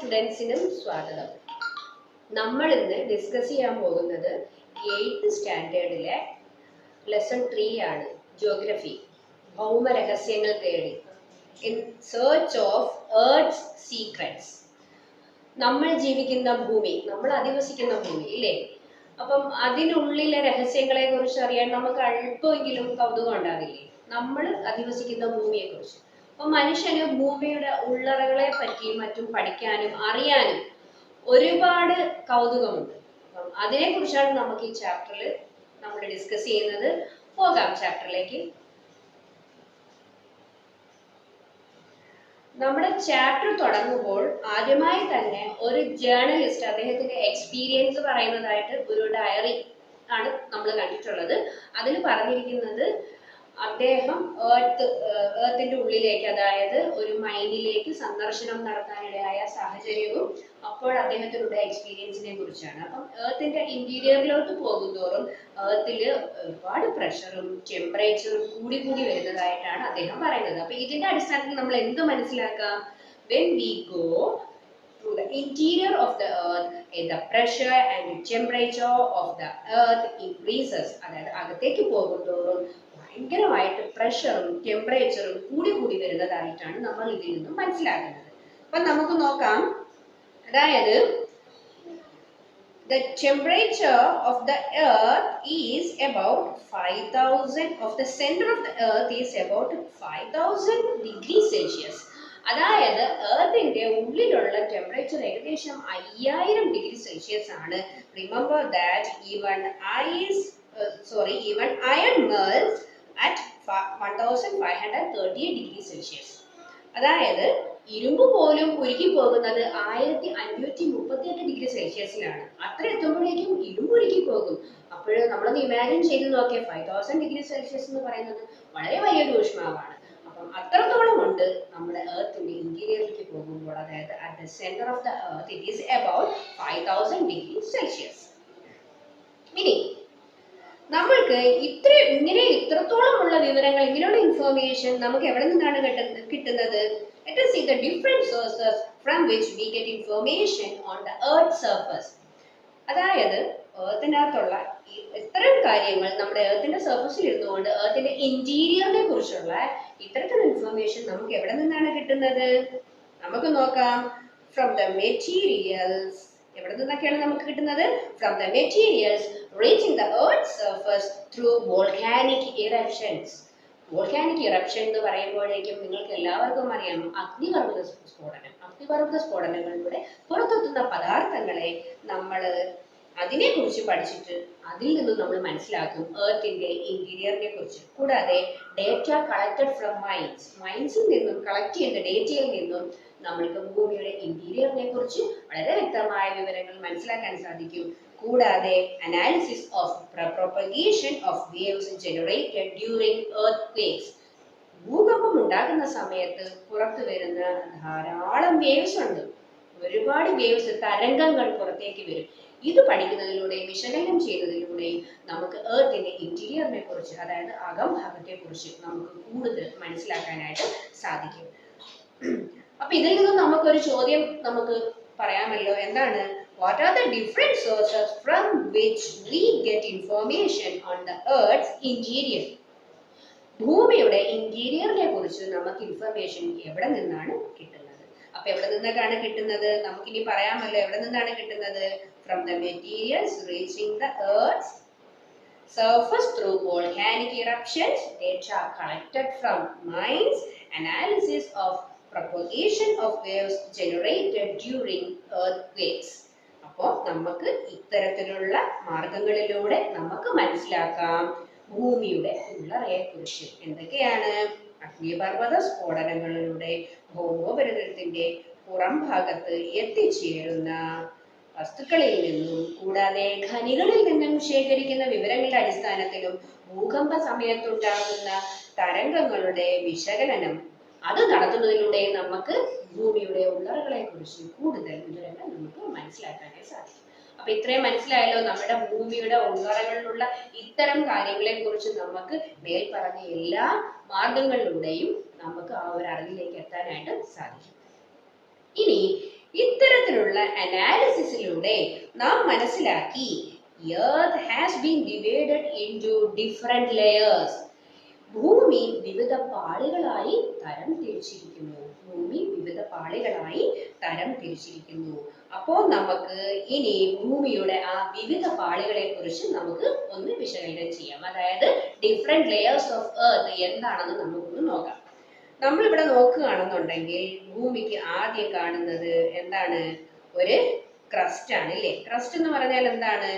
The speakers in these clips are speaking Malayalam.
സ്റ്റുഡൻസിനും സ്വാഗതം. നമ്മൾ ഇന്ന് ഡിസ്കസ് ചെയ്യാൻ പോകുന്നത് എയ്ത്ത് സ്റ്റാൻഡേർഡിലെ ലെസൺ ത്രീ ആണ് ജോഗ്രഫി ഭൗമരഹസ്യങ്ങൾ തേടി. In search of earth's secrets നമ്മൾ ജീവിക്കുന്ന ഭൂമി നമ്മൾ അധിവസിക്കുന്ന ഭൂമി ഇല്ലേ? അപ്പം അതിനുള്ളിലെ രഹസ്യങ്ങളെ കുറിച്ച് അറിയാൻ നമുക്ക് അല്പമെങ്കിലും കൗതുകം ഉണ്ടാകില്ലേ നമ്മൾ അധിവസിക്കുന്ന ഭൂമിയെ കുറിച്ച് അപ്പൊ മനുഷ്യന് ഭൂമിയുടെ ഉള്ളറകളെ പറ്റിയും മറ്റും പഠിക്കാനും അറിയാനും ഒരുപാട് കൗതുകമുണ്ട്. അപ്പം അതിനെ കുറിച്ചാണ് നമുക്ക് ഈ ചാപ്റ്ററിൽ നമ്മൾ ഡിസ്കസ് ചെയ്യുന്നത്. പോകാം ചാപ്റ്ററിലേക്ക് നമ്മുടെ ചാപ്റ്റർ തുടങ്ങുമ്പോൾ ആദ്യമായി തന്നെ ഒരു ജേർണലിസ്റ്റ് അദ്ദേഹത്തിന്റെ എക്സ്പീരിയൻസ് പറയുന്നതായിട്ട് ഒരു ഡയറി ആണ് നമ്മൾ കണ്ടിട്ടുള്ളത്. അതിൽ പറഞ്ഞിരിക്കുന്നത് അദ്ദേഹം ഏർത്ത് ഏർത്തിന്റെ ഉള്ളിലേക്ക് അതായത് ഒരു മൈനിലേക്ക് സന്ദർശനം നടത്താനിടയായ സാഹചര്യവും അപ്പോൾ അദ്ദേഹത്തിനുള്ള എക്സ്പീരിയൻസിനെ കുറിച്ചാണ്. അപ്പം ഏർത്തിന്റെ ഇന്റീരിയറിലോട്ട് പോകുന്തോറും ഏർത്തിൽ ഒരുപാട് പ്രഷറും ടെമ്പറേച്ചറും കൂടി കൂടി വരുന്നതായിട്ടാണ് അദ്ദേഹം പറയുന്നത്. അപ്പൊ ഇതിന്റെ അടിസ്ഥാനത്തിൽ നമ്മൾ എന്ത് മനസ്സിലാക്കാം? When we go through the interior of the earth the pressure and temperature of the earth increases. അതായത് അകത്തേക്ക് പോകുന്തോറും ഭയങ്കരമായിട്ട് പ്രഷറും ടെമ്പറേച്ചറും കൂടി കൂടി വരുന്നതായിട്ടാണ് നമ്മൾ ഇതിൽ നിന്നും മനസ്സിലാക്കുന്നത്. അപ്പൊ നമുക്ക് നോക്കാം. അതായത് the temperature of the earth is about 5000 of the center of the earth is about 5000 degree Celsius അതായത് എർത്തിന്റെ ഉള്ളിലുള്ള ടെമ്പറേച്ചർ ഏകദേശം അയ്യായിരം ഡിഗ്രി സെൽഷ്യസ് ആണ്. Remember that even ice sorry even iron melts at one thousand five hundred thirty degree Celsius അതായത് ഇരുമ്പ് പോലും ഉരുകി പോകുന്നത് ആയിരത്തി അഞ്ഞൂറ്റി മുപ്പത്തി എട്ട് ഡിഗ്രി സെൽഷ്യസിലാണ് അത്ര എത്തുമ്പോഴേക്കും ഇരുമ്പ് ഉരുകി പോകും. അപ്പോൾ നമ്മളൊന്ന് ഇമാജിൻ ചെയ്ത് നോക്കിയാൽ ഫൈവ് തൗസൻഡ് ഡിഗ്രി സെൽഷ്യസ് എന്ന് പറയുന്നത് വളരെ വലിയൊരു ഊഷ്മാവാണ്. അപ്പം അത്രത്തോളം ഉണ്ട് നമ്മുടെ എർത്തിന്റെ ഇന്റീരിയറിലേക്ക് പോകുമ്പോൾ. അതായത് at the centre of the earth it is about five thousand degree Celsius ഇനി നമ്മൾക്ക് ഇത്ര ഇങ്ങനെ ഇത്രത്തോളം ഉള്ള വിവരങ്ങൾ ഇങ്ങനെയുള്ള ഇൻഫോർമേഷൻ നമുക്ക് എവിടെ നിന്നാണ് കിട്ടുന്ന- കിട്ടുന്നത്? Let us see the different sources from which we get information on the earth surface. അതായത് ഏർത്തിനകത്തുള്ള ഈ ഇത്തരം കാര്യങ്ങൾ നമ്മുടെ ഏർത്തിന്റെ സർഫസിൽ ഇരുന്നുകൊണ്ട് ഏർത്തിന്റെ ഇന്റീരിയറിനെ കുറിച്ചുള്ള ഇത്തരത്തിലുള്ള ഇൻഫർമേഷൻ നമുക്ക് എവിടെ നിന്നാണ് കിട്ടുന്നത്? നമുക്ക് നോക്കാം. ഫ്രം ദ മെറ്റീരിയൽസ് എവിടെ നിന്നൊക്കെയാണ് നമുക്ക് കിട്ടുന്നത്? From the materials reaching the earth's surface through volcanic eruptions. Volcanic eruption എന്ന് പറയുമ്പോഴേക്കും നിങ്ങൾക്ക് എല്ലാവർക്കും അറിയാം അഗ്നിപർവത സ്ഫോടനം. അഗ്നിപർവത സ്ഫോടനങ്ങളിലൂടെ പുറത്തെത്തുന്ന പദാർത്ഥങ്ങളെ നമ്മൾ അതിനെ കുറിച്ച് പഠിച്ചിട്ട് അതിൽ നിന്നും നമ്മൾ മനസ്സിലാക്കും ഏർത്തിന്റെ ഇന്റീരിയറിനെ കുറിച്ച് കൂടാതെ ഡേറ്റ കളക്റ്റഡ് ഫ്രം മൈൻസ് മൈൻസിൽ നിന്നും കളക്ട് ചെയ്യുന്ന ഡേറ്റയിൽ നിന്നും നമ്മൾക്ക് ഭൂമിയുടെ ഇന്റീരിയറിനെ കുറിച്ച് വളരെ വ്യക്തമായ വിവരങ്ങൾ മനസ്സിലാക്കാൻ സാധിക്കും. കൂടാതെ analysis of propagation of waves generated during earthquakes ഭൂകമ്പം ഉണ്ടാകുന്ന സമയത്ത് പുറത്തു വരുന്ന ധാരാളം വേവ്സ് ഉണ്ട്. ഒരുപാട് വേവ്സ് തരംഗങ്ങൾ പുറത്തേക്ക് വരും. ഇത് പഠിക്കുന്നതിലൂടെയും വിശകലനം ചെയ്യുന്നതിലൂടെയും നമുക്ക് എർത്തിന്റെ ഇന്റീരിയറിനെ കുറിച്ച് അതായത് അകംഭാഗത്തെ കുറിച്ച് നമുക്ക് കൂടുതൽ മനസ്സിലാക്കാനായിട്ട് സാധിക്കും. അപ്പൊ ഇതിൽ നിന്നും നമുക്കൊരു ചോദ്യം നമുക്ക് പറയാമല്ലോ. എന്താണ്? What are the different sources from which we get information on the Earth's interior? ഭൂമിയുടെ ഇന്റീരിയറിനെ കുറിച്ച് നമുക്ക് ഇൻഫർമേഷൻ എവിടെ നിന്നാണ് കിട്ടുന്നത് അപ്പൊ എവിടെ നിന്നൊക്കെയാണ് കിട്ടുന്നത് നമുക്കിനി പറയാമല്ലോ എവിടെ നിന്നാണ് കിട്ടുന്നത് from the materials reaching the earth surface through volcanic eruptions, data collected from mines, analysis of propagation of waves generated during earthquakes. അപ്പോൾ നമുക്ക് ഇത്തരത്തിലുള്ള മാർഗങ്ങളിലൂടെ നമുക്ക് മനസ്സിലാക്കാം. ഭൂമിയുടെ ഉള്ളറയെ കുറിച്ച് എന്തൊക്കെയാണ്? അഗ്നിപർവത സ്ഫോടനങ്ങളിലൂടെ ഭൗമോപരിതലത്തിന്റെ പുറം ഭാഗത്ത് എത്തിച്ചേരുന്ന വസ്തുക്കളിൽ നിന്നും കൂടാതെ ഖനികളിൽ നിന്നും ശേഖരിക്കുന്ന വിവരങ്ങളുടെ അടിസ്ഥാനത്തിലും ഭൂകമ്പ സമയത്തുണ്ടാകുന്ന തരംഗങ്ങളുടെ വിശകലനം അത് നടത്തുന്നതിലൂടെ നമുക്ക് ഭൂമിയുടെ ഉള്ളറകളെ കുറിച്ച് കൂടുതൽ വിവരങ്ങൾ നമുക്ക് മനസ്സിലാക്കാനായി സാധിക്കും. അപ്പൊ ഇത്രയും മനസ്സിലായല്ലോ നമ്മുടെ ഭൂമിയുടെ ഉള്ളറകളിലുള്ള ഇത്തരം കാര്യങ്ങളെ കുറിച്ച് നമുക്ക് മേൽ പറഞ്ഞ എല്ലാ മാർഗങ്ങളിലൂടെയും നമുക്ക് ആ ഒരു അറിവിലേക്ക് എത്താനായിട്ട് സാധിക്കും. ഇനി ഇത്തരത്തിലുള്ള അനാലിസിസിലൂടെ നാം മനസ്സിലാക്കി has been divided into different layers ഭൂമി വിവിധ പാളികളായി തരം തിരിച്ചിരിക്കുന്നു. ഭൂമി വിവിധ പാളികളായി തരം തിരിച്ചിരിക്കുന്നു. അപ്പോൾ നമുക്ക് ഇനി ഭൂമിയുടെ ആ വിവിധ പാളികളെ കുറിച്ച് നമുക്ക് ഒന്ന് വിശകലനം ചെയ്യാം. അതായത് ഡിഫറെന്റ് ലെയേഴ്സ് ഓഫ് എർത്ത് എന്താണെന്ന് നമുക്കൊന്ന് നോക്കാം. നമ്മളിവിടെ നോക്കുകയാണെന്നുണ്ടെങ്കിൽ ഭൂമിക്ക് ആദ്യം കാണുന്നത് എന്താണ്? ഒരു ക്രസ്റ്റ് ആണ് ഇല്ലേ? ക്രസ്റ്റ് എന്ന് പറഞ്ഞാൽ എന്താണ്?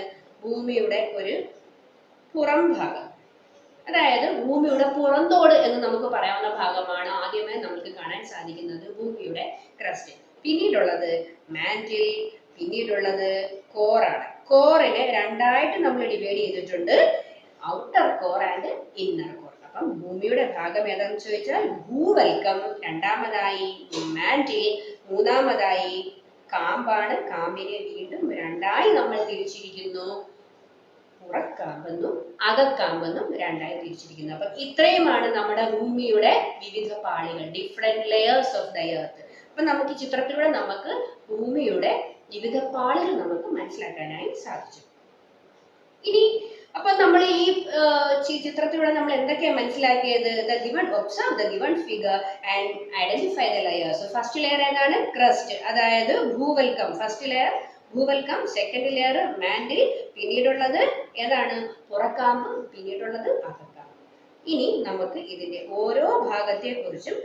ഭൂമിയുടെ ഒരു പുറം ഭാഗം. അതായത് ഭൂമിയുടെ പുറന്തോട് എന്ന് നമുക്ക് പറയാവുന്ന ഭാഗമാണ് ആദ്യമായി നമുക്ക് കാണാൻ സാധിക്കുന്നത് ഭൂമിയുടെ ക്രസ്റ്റ് പിന്നീടുള്ളത് മാന്റിൽ പിന്നീടുള്ളത് കോറാണ് കോറിനെ രണ്ടായിട്ട് നമ്മൾ ഡിവൈഡ് ചെയ്തിട്ടുണ്ട്. Outer core and inner core അപ്പം ഭൂമിയുടെ ഭാഗം ഏതാണെന്ന് ചോദിച്ചാൽ ഭൂവൽക്കം. രണ്ടാമതായി മാന്റിൽ മൂന്നാമതായി കാമ്പാണ്. കാമ്പിനെ വീണ്ടും രണ്ടായി നമ്മൾ തിരിച്ചിരിക്കുന്നു. പുറക്കാമ്പെന്നും അകക്കാമ്പെന്നും രണ്ടായി തിരിച്ചിരിക്കുന്നു. അപ്പൊ ഇത്രയുമാണ് നമ്മുടെ ഭൂമിയുടെ വിവിധ പാളികൾ different layers of the earth അപ്പൊ നമുക്ക് ഈ ചിത്രത്തിലൂടെ നമുക്ക് ഭൂമിയുടെ വിവിധ പാളികൾ നമുക്ക് മനസ്സിലാക്കാനായി സാധിച്ചു. ഇനി അപ്പൊ നമ്മൾ ഈ ചിത്രത്തിലൂടെ നമ്മൾ എന്തൊക്കെയാണ് മനസ്സിലാക്കിയത്? The given observe the given figure and identify the layers first layer ഏതാണ്? ക്രസ്റ്റ് അതായത് ഭൂവൽക്കം. ഫസ്റ്റ് ലെയർ ഭൂവൽക്കം സെക്കൻഡ് ലെയർ മാൻഡിൽ പിന്നീടുള്ളത് ഏതാണ്? പുറക്കാമ്പ്. പിന്നീടുള്ളത് അകക്കാമ്പ്. ഇനി നമുക്ക് ഇതിന്റെ ഓരോ ഭാഗത്തെ കുറിച്ചും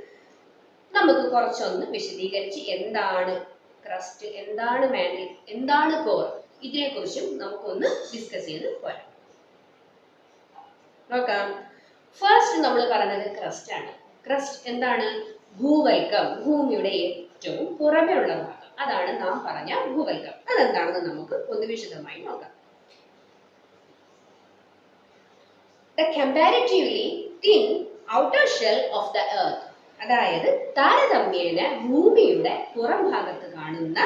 നമുക്ക് കുറച്ചൊന്ന് വിശദീകരിച്ച് എന്താണ് ക്രസ്റ്റ് എന്താണ് മാൻഡിൽ എന്താണ് കോർ ഇതിനെക്കുറിച്ചും നമുക്കൊന്ന് ഡിസ്കസ് ചെയ്ത് പോരാം. നോക്കാം. ഫസ്റ്റ് നമ്മൾ പറഞ്ഞത് ക്രസ്റ്റ് ആണ്. ക്രസ്റ്റ് എന്താണ്? ഭൂവൽക്കം ഭൂമിയുടെ ഏറ്റവും പുറമേ ഉള്ള ഭാഗം അതാണ് നാം പറഞ്ഞ ഭൂവൽക്കം. അതെന്താണെന്ന് നമുക്ക് ഒന്ന് വിശദമായി നോക്കാം. The comparatively thin outer shell of the earth അതായത് താരതമ്യേന ഭൂമിയുടെ പുറം ഭാഗത്ത് കാണുന്ന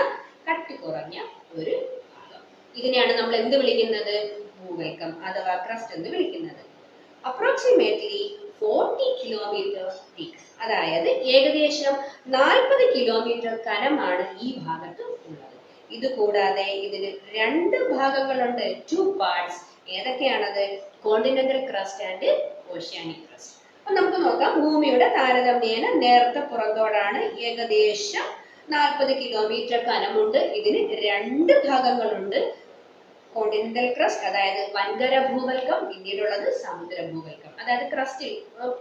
കട്ടി കുറഞ്ഞ ഒരു ഭാഗം. ഇതിനെയാണ് നമ്മൾ എന്ത് വിളിക്കുന്നത്? ഭൂവൽക്കം അഥവാ ക്രസ്റ്റ് എന്ന് വിളിക്കുന്നത്. അപ്രോക്സിമേറ്റ്ലി ഫോർട്ടി കിലോമീറ്റർ തിക് അതായത് ഏകദേശം നാൽപ്പത് കിലോമീറ്റർ കനമാണ് ഈ ഭാഗത്ത് ഉള്ളത്. ഇത് കൂടാതെ ഇതിന് രണ്ട് ഭാഗങ്ങളുണ്ട് two parts ഏതൊക്കെയാണത്? Continental crust and oceanic crust അപ്പൊ നമുക്ക് നോക്കാം. ഭൂമിയുടെ താരതമ്യേന നേർത്ത പുറന്തോടാണ് ഏകദേശം നാൽപ്പത് കിലോമീറ്റർ കനമുണ്ട്. ഇതിന് രണ്ട് ഭാഗങ്ങളുണ്ട്. കോണ്ടിനെന്റൽ ക്രസ്റ്റ് അതായത് വൻകര ഭൂവൽക്കം പിന്നീടുള്ളത് സമുദ്ര ഭൂവൽക്കം. അതായത് ക്രസ്റ്റിൽ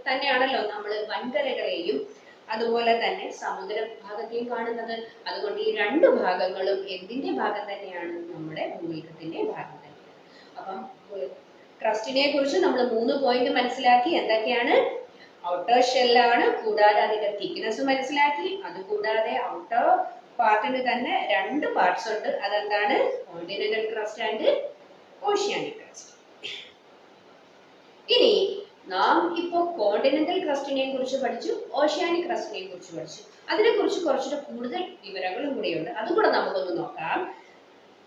തന്നെയാണല്ലോ നമ്മൾ വൻകരകളെയും അതുപോലെ തന്നെ സമുദ്ര ഭാഗത്തെയും കാണുന്നത്. അതുകൊണ്ട് ഈ രണ്ട് ഭാഗങ്ങളും എന്തിന്റെ ഭാഗം തന്നെയാണ്? നമ്മുടെ ഭൂവൽക്കത്തിന്റെ ഭാഗം തന്നെയാണ്. അപ്പം ക്രസ്റ്റിനെ കുറിച്ച് നമ്മൾ മൂന്ന് പോയിന്റ് മനസ്സിലാക്കി. എന്തൊക്കെയാണ്? ഔട്ടർ ഷെല്ലാണ് കൂടാതെ അതിന്റെ തിക്നെസ് മനസ്സിലാക്കി. അതുകൂടാതെ ഔട്ടർ പാർട്ടിന് തന്നെ രണ്ട് പാർട്സ് ഉണ്ട്. അതെന്താണ്? Continental crust and oceanic crust ഇനി നാം ഇപ്പോ കോണ്ടിനെന്റൽ ക്രസ്റ്റിനെ കുറിച്ച് പഠിച്ചു ഓഷ്യാനിക് ക്രസ്റ്റിനെ കുറിച്ച് പഠിച്ചു. അതിനെ കുറിച്ച് കുറച്ചുകൂടെ കൂടുതൽ വിവരങ്ങളും കൂടെയുണ്ട്. അതും കൂടെ നമുക്കൊന്ന് നോക്കാം.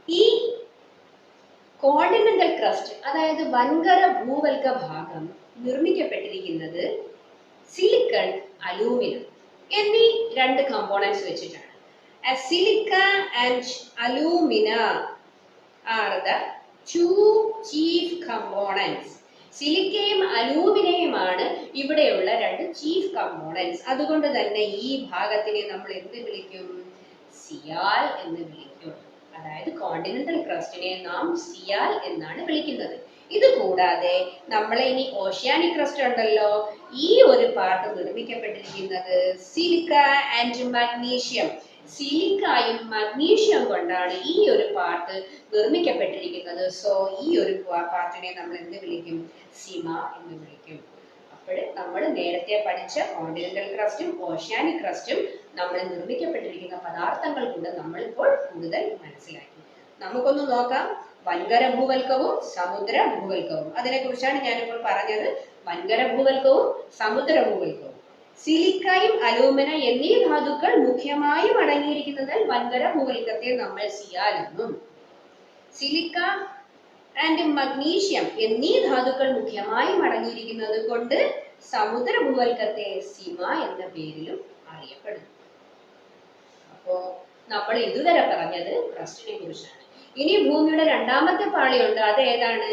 ഈ കോണ്ടിനെന്റൽ ക്രസ്റ്റ് അതായത് വൻകര ഭൂവൽക ഭാഗം നിർമ്മിക്കപ്പെട്ടിരിക്കുന്നത് സിലിക്കൺ അലൂമിനം എന്നീ രണ്ട് കമ്പോണൻസ് വെച്ചിട്ടാണ്. Silica and alumina are the two chief components. സിലിക്കയും അലൂമിനയുമാണ് ഇവിടെയുള്ള രണ്ട് ചീഫ് കമ്പോണൻസ് അതുകൊണ്ട് തന്നെ ഈ ഭാഗത്തിനെ നമ്മൾ എന്ത് വിളിക്കും? സിയാൽ എന്ന് വിളിക്കും. അതായത് കോണ്ടിനെന്റൽ ക്രസ്റ്റിനെ നാം സിയാൽ എന്നാണ് വിളിക്കുന്നത്. ഇത് കൂടാതെ നമ്മളെ ഇനി ഓഷ്യാനിക് ക്രസ്റ്റ് ഉണ്ടല്ലോ. ഈ ഒരു പാർട്ട് നിർമ്മിക്കപ്പെട്ടിരിക്കുന്നത് സിലിക്ക ആൻഡ് മഗ്നീഷ്യം സിലിക്കായും മഗ്നീഷ്യം കൊണ്ടാണ് ഈ ഒരു പാർട്ട് നിർമ്മിക്കപ്പെട്ടിരിക്കുന്നത്. സോ ഈ ഒരു പാർട്ടിനെ നമ്മൾ എന്ത് വിളിക്കും? സിമ എന്ന് വിളിക്കും. അപ്പോൾ നമ്മൾ നേരത്തെ പഠിച്ച കോണ്ടിനെന്റൽ ക്രസ്റ്റും ഓഷ്യാനിക് ക്രസ്റ്റും നമ്മൾ നിർമ്മിക്കപ്പെട്ടിരിക്കുന്ന പദാർത്ഥങ്ങൾ കൊണ്ട് നമ്മളിപ്പോൾ കൂടുതൽ മനസ്സിലാക്കി. നമുക്കൊന്ന് നോക്കാം. വൻകര ഭൂവൽക്കവും സമുദ്ര ഭൂവൽക്കവും അതിനെക്കുറിച്ചാണ് ഞാനിപ്പോൾ പറഞ്ഞത്. വൻകര ഭൂവൽക്കവും സമുദ്ര ഭൂവൽക്കവും സിലിക്കയും അലൂമിന എന്നീ ധാതുക്കൾ മുഖ്യമായും അടങ്ങിയിരിക്കുന്നതിൽ വൻകര ഭൂവൽക്കത്തെ നമ്മൾ സിയാൽ എന്നും സിലിക്ക ആൻഡ് മഗ്നീഷ്യം എന്നീ ധാതുക്കൾ മുഖ്യമായും അടങ്ങിയിരിക്കുന്നത് കൊണ്ട് സമുദ്ര ഭൂവൽക്കത്തെ സിമ എന്ന പേരിലും അറിയപ്പെടുന്നു. അപ്പോ നമ്മൾ ഇതുവരെ പറഞ്ഞത് ക്രസ്റ്റിനെ കുറിച്ചാണ്. ഇനി ഭൂമിയുടെ രണ്ടാമത്തെ പാളിയുണ്ട്. അത് ഏതാണ്?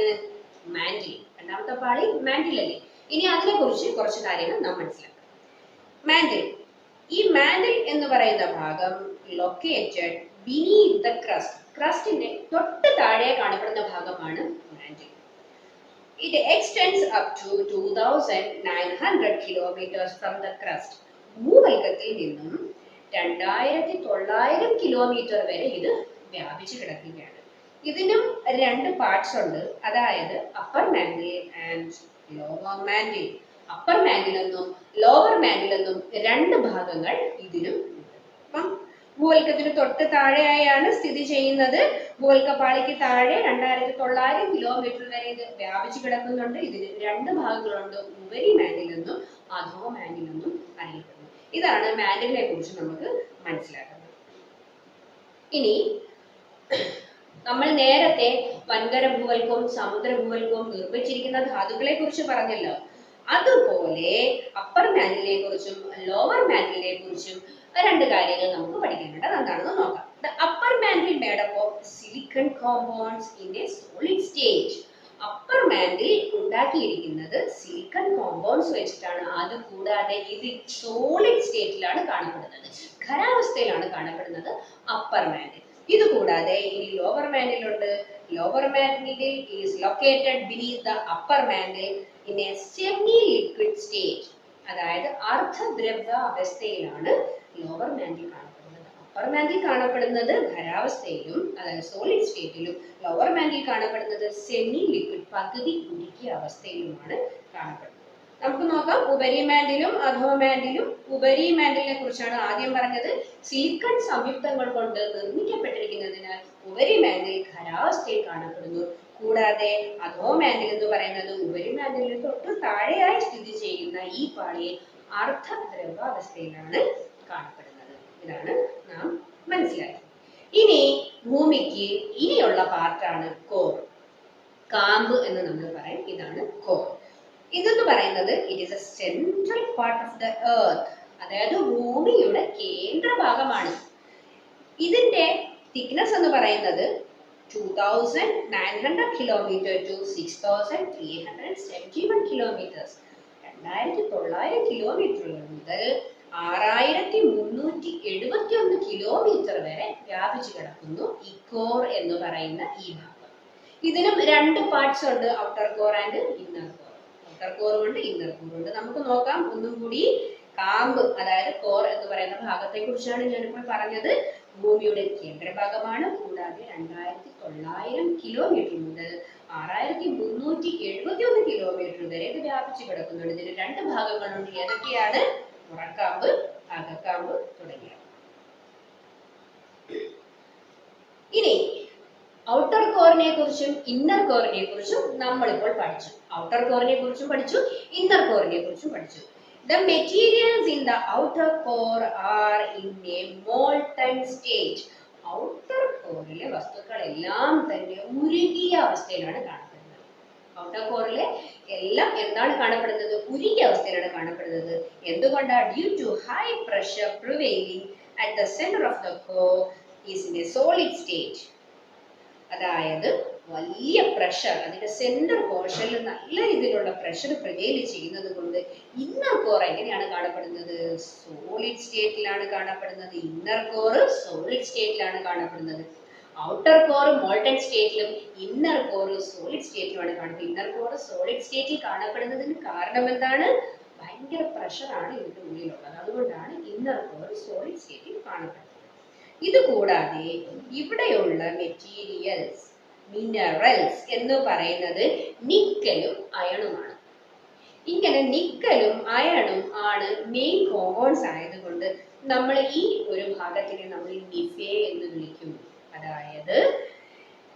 മാൻഡിൽ. രണ്ടാമത്തെ പാളി മാൻഡിൽ അല്ലേ? ഇനി അതിനെ കുറിച്ച് കുറച്ച് കാര്യങ്ങൾ നാം മനസ്സിലാക്കാം മാൻഡിൽ ഈ മാൻഡിൽ എന്ന് പറയുന്ന ഭാഗം ലൊക്കേറ്റഡ് ബിനീത് ദ ക്രസ്റ്റ് ക്രസ്റ്റിന്റെ തൊട്ട് താഴെ കാണപ്പെടുന്ന ഭാഗമാണ് mantle It extends up to 2,900 kilometers from the crust. ഭൂവൽക്കത്തിൽ നിന്നും രണ്ടായിരത്തി തൊള്ളായിരം കിലോമീറ്റർ വരെ ഇത് വ്യാപിച്ചു കിടക്കുകയാണ്. ഇതിനും രണ്ട് പാർട്സ് ഉണ്ട്. അതായത് upper mantle and lower mantle upper mantle lower mantle രണ്ട് ഭാഗങ്ങൾ ഇതിനും അപ്പം ഭൂവൽക്കത്തിന് തൊട്ട് താഴെയായാണ് സ്ഥിതി ചെയ്യുന്നത്. ഭൂവൽക്കപ്പാളിക്ക് താഴെ രണ്ടായിരത്തി തൊള്ളായിരം കിലോമീറ്റർ വരെ ഇത് വ്യാപിച്ചു കിടക്കുന്നുണ്ട്. ഇതിന് രണ്ട് ഭാഗങ്ങളുണ്ട്. ഉപരി മാൻഡിൽ എന്നും അധോ മാൻഡിൽ അറിയപ്പെടുന്നു. ഇതാണ് മാൻഡിലിനെ കുറിച്ച് നമുക്ക് മനസ്സിലാക്കുന്നത് ഇനി നമ്മൾ നേരത്തെ വൻകര ഭൂവൽക്കവും സമുദ്ര ഭൂവൽക്കവും നിർമ്മിച്ചിരിക്കുന്ന ധാതുക്കളെ കുറിച്ച് പറഞ്ഞല്ലോ. അതുപോലെ അപ്പർ മാൻഡിലിനെ കുറിച്ചും ലോവർ മാൻഡിലിനെ കുറിച്ചും രണ്ട് കാര്യങ്ങൾ നമുക്ക് പഠിക്കാനുണ്ട് അതെന്താണെന്ന് നോക്കാം. The upper mantle made up of silicon compounds in a solid stage upper mantle ഉണ്ടാക്കിയിരിക്കുന്നത് സിലിക്കൺ കോമ്പൗണ്ട്സ് വെച്ചിട്ടാണ്. അത് കൂടാതെ ഇത് സോളിഡ് സ്റ്റേറ്റിലാണ് കാണപ്പെടുന്നത്. ഖരാവസ്ഥയിലാണ് കാണപ്പെടുന്നത് അപ്പർ മാൻഡിൽ ഇത് കൂടാതെ ഇനി lower മാൻഡിലുണ്ട് lower mantle is located beneath the upper mantle in a semi liquid state അതായത് അർദ്ധദ്രവ്യ അവസ്ഥയിലാണ് ലോവർ മാൻഡിൽ കാണപ്പെടുന്നത്. അപ്പർ മാൻഡിൽ കാണപ്പെടുന്നത് ഖരാവസ്ഥയിലും അതായത് സോളിഡ് സ്റ്റേറ്റിലും ലോവർ മാൻഡിൽ കാണപ്പെടുന്നത് സെമി ലിക്വിഡ് പകുതി ഉരുക്കിയ അവസ്ഥയിലുമാണ് കാണപ്പെടുന്നത്. നമുക്ക് നോക്കാം. ഉപരി മാൻഡിലും അധോ മാൻഡിലും ഉപരി മാൻഡിലിനെ കുറിച്ചാണ് ആദ്യം പറഞ്ഞത്. സിലിക്കൺ സംയുക്തങ്ങൾ കൊണ്ട് നിർമ്മിക്കപ്പെട്ടിരിക്കുന്നതിനാൽ ഉപരി മാൻഡിൽ ഖരാവസ്ഥയിൽ കാണപ്പെടുന്നു. കൂടാതെ അധോ മാൻഡിൽ എന്ന് പറയുന്നത് ഉപരി മാൻഡിലിന് തൊട്ട് താഴെയായി സ്ഥിതി ചെയ്യുന്ന ഈ പാളിയെ അർദ്ധദ്രവാവസ്ഥയിലാണ് കാണപ്പെടുന്നത്. ഇതാണ് നാം മനസ്സിലാക്കി ഇനി ഭൂമിക്ക് ഇനിയുള്ള പാർട്ടാണ് കോർ കാമ്പ് എന്ന് നമ്മൾ പറയും. ഇതാണ് കോർ ഇതെന്ന് പറയുന്നത് it is a central part of the earth അതായത് ഭൂമിയുടെ കേന്ദ്രഭാഗമാണ്. ഇതിന്റെ തിക്നെസ് എന്ന് പറയുന്നത് two thousand nine hundred kilometer to six thousand three hundred seventy one kilometers രണ്ടായിരത്തി തൊള്ളായിരം കിലോമീറ്ററുകൾ മുതൽ ആറായിരത്തി മുന്നൂറ്റി എഴുപത്തി ഒന്ന് കിലോമീറ്റർ വരെ വ്യാപിച്ചു കിടക്കുന്നു ഈ കോർ എന്ന് പറയുന്ന ഈ ഭാഗം. ഇതിനും രണ്ട് പാർട്സ് ഉണ്ട് outer core and inner core outer ഉണ്ട് ഇന്നർ ഉണ്ട്. നമുക്ക് നോക്കാം. ഒന്നും കൂടി കാമ്പ് അതായത് കോർ എന്ന് പറയുന്ന ഭാഗത്തെ കുറിച്ചാണ് ഞാനിപ്പോൾ പറഞ്ഞത്. ഭൂമിയുടെ കേന്ദ്രഭാഗമാണ്. കൂടാതെ രണ്ടായിരത്തി തൊള്ളായിരം കിലോമീറ്റർ മുതൽ ആറായിരത്തി മുന്നൂറ്റി എഴുപത്തി ഒന്ന് കിലോമീറ്റർ വരെ ഇത് വ്യാപിച്ചു കിടക്കുന്നുണ്ട്. ഇതിന് രണ്ട് ഭാഗങ്ങളുണ്ട്. ഏതൊക്കെയാണ്? പുറക്കാമ്പ് അകക്കാമ്പ് തുടങ്ങിയവ. ഇനി ഔട്ടർ കോറിനെ കുറിച്ചും ഇന്നർ കോറിനെ കുറിച്ചും നമ്മളിപ്പോൾ പഠിച്ചു. ഔട്ടർ കോറിനെ കുറിച്ചും പഠിച്ചു ഇന്നർ കോറിനെ കുറിച്ചും പഠിച്ചു. The materials in the outer core are in a molten stage. Outer കോറിലെ വസ്തുക്കളെല്ലാം തന്നെ ഉരുകിയ അവസ്ഥയിലാണ് കാണപ്പെടുന്നത്. ഔട്ടർ കോറിലെ എല്ലാം എന്താണ് കാണപ്പെടുന്നത്? ഉരുകിയ അവസ്ഥയിലാണ് കാണപ്പെടുന്നത്. എന്തുകൊണ്ടാണ് due to high pressure prevailing at the centre of the core is in a solid stage അതായത് വലിയ പ്രഷർ അതിന്റെ സെന്റർ പോർഷനിൽ നല്ല രീതിയിലുള്ള പ്രഷർ പ്രിവെയിൽ ചെയ്യുന്നത് കൊണ്ട് ഇന്നർ കോർ എങ്ങനെയാണ് കാണപ്പെടുന്നത്? സോളിഡ് സ്റ്റേറ്റിലാണ് കാണപ്പെടുന്നത്. ഇന്നർ കോർ സോളിഡ് സ്റ്റേറ്റിലാണ് കാണപ്പെടുന്നത്. ഔട്ടർ കോർ മോൾട്ടൺ സ്റ്റേറ്റിലും ഇന്നർ കോർ സോളിഡ് സ്റ്റേറ്റിലുമാണ് കാണുന്നത്. ഇന്നർ കോർ സോളിഡ് സ്റ്റേറ്റിൽ കാണപ്പെടുന്നതിന് കാരണം എന്താണ്? ഭയങ്കര പ്രഷറാണ് ഇതിന്റെ ഉള്ളിലുള്ളത്. അതുകൊണ്ടാണ് ഇന്നർ കോർ സോളിഡ് സ്റ്റേറ്റിൽ കാണപ്പെടുന്നത്. ഇത് കൂടാതെ ഇവിടെയുള്ള മെറ്റീരിയൽസ് മിനറൽസ് എന്ന് പറയുന്നത് നിക്കലും അയണുമാണ് ഇങ്ങനെ നിക്കലും അയണും ആണ് മെയിൻ കോമ്പൗണ്ട്സ് ആയതുകൊണ്ട് നമ്മൾ ഈ ഒരു ഭാഗത്തിനെ നമ്മൾ നിഫെ എന്ന് വിളിക്കും അതായത്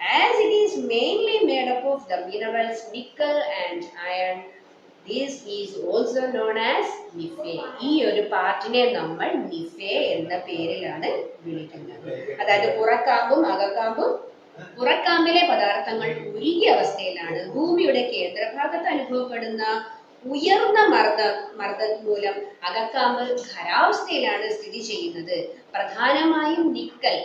as it is mainly made up of the minerals nickel and iron this is also known as NIFE ഈ ഒരു പാർട്ടിനെ നമ്മൾ നിഫെ എന്ന പേരിലാണ് വിളിക്കുന്നത്. അതായത് പുറക്കാമ്പും അകക്കാമ്പും പുറക്കാമ്പിലെ പദാർത്ഥങ്ങൾ ഉരുകിയ അവസ്ഥയിലാണ്. ഭൂമിയുടെ കേന്ദ്രഭാഗത്ത് അനുഭവപ്പെടുന്ന ഉയർന്ന മർദ്ദ മർദ്ദം മൂലം അകക്കാമ്പ് ഖരാവസ്ഥയിലാണ് സ്ഥിതി ചെയ്യുന്നത്. പ്രധാനമായും നിക്കൽ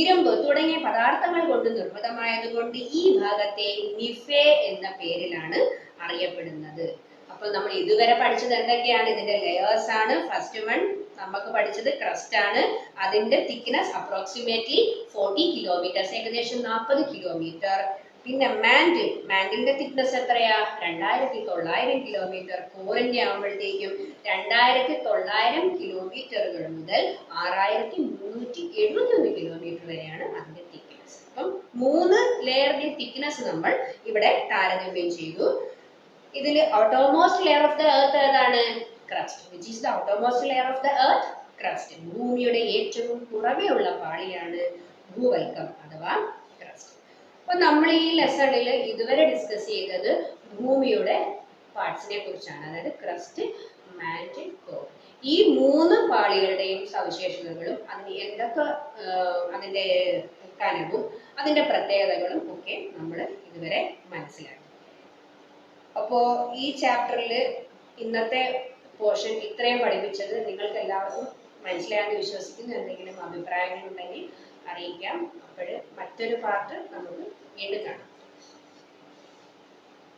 ഇരുമ്പ് തുടങ്ങിയ പദാർത്ഥങ്ങൾ കൊണ്ട് നിർമ്മിതമായതുകൊണ്ട് ഈ ഭാഗത്തെ നിഫെ എന്ന പേരിലാണ് അറിയപ്പെടുന്നത്. അപ്പോൾ നമ്മൾ ഇതുവരെ പഠിച്ചത് എന്തൊക്കെയാണ്? ഇതിന്റെ ലെയേഴ്സ് ആണ്. ഫസ്റ്റ് വൺ നമുക്ക് പഠിച്ചത് ക്രസ്റ്റ് ആണ്. അതിന്റെ തിക്നെസ് അപ്രോക്സിമേറ്റ്ലി ഫോർട്ടി കിലോമീറ്റേഴ്സ് ഏകദേശം നാൽപ്പത് കിലോമീറ്റർ പിന്നെ മാൻഡിൽ മാൻഡിലിന്റെ തിക്നെസ് എത്രയാ? രണ്ടായിരത്തി തൊള്ളായിരം കിലോമീറ്റർ കോറിന്റെ ആകുമ്പോഴത്തേക്കും രണ്ടായിരത്തി തൊള്ളായിരം കിലോമീറ്ററുകൾ മുതൽ ആറായിരത്തി മുന്നൂറ്റി എഴുപത്തൊന്ന് കിലോമീറ്റർ വരെയാണ് അതിന്റെ തിക്നെസ് അപ്പം മൂന്ന് ലെയറിന്റെ തിക്നെസ് നമ്മൾ ഇവിടെ താരതമ്യം ചെയ്തു. ഇതിൽ outermost layer of the earth ഏതാണ്? Crust which is the outermost layer of the earth crust ഭൂമിയുടെ ഏറ്റവും പുറമെയുള്ള പാളിയാണ് ഭൂവൽക്കം അഥവാ ക്രസ്റ്റ് അപ്പൊ നമ്മൾ ഈ ലെസണിൽ ഇതുവരെ ഡിസ്കസ് ചെയ്തത് ഭൂമിയുടെ പാർട്സിനെ കുറിച്ചാണ്. അതായത് ക്രസ്റ്റ് മാൻഡ് കോർ ഈ മൂന്ന് പാളികളുടെയും സവിശേഷതകളും അതിന് എന്തൊക്കെ അതിന്റെ കനവും അതിന്റെ പ്രത്യേകതകളും ഒക്കെ നമ്മൾ ഇതുവരെ മനസ്സിലാക്കി. അപ്പോ ഈ ചാപ്റ്ററിൽ ഇന്നത്തെ പോർഷൻ ഇത്രയും പഠിപ്പിച്ചത് നിങ്ങൾക്ക് എല്ലാവർക്കും മനസ്സിലായെന്ന് വിശ്വസിക്കുന്നു. എന്തെങ്കിലും അഭിപ്രായങ്ങൾ ഉണ്ടെങ്കിൽ അറിയിക്കാം. അപ്പോൾ മറ്റൊരു പാർട്ട് നമുക്ക് വീണ്ടും കാണാം.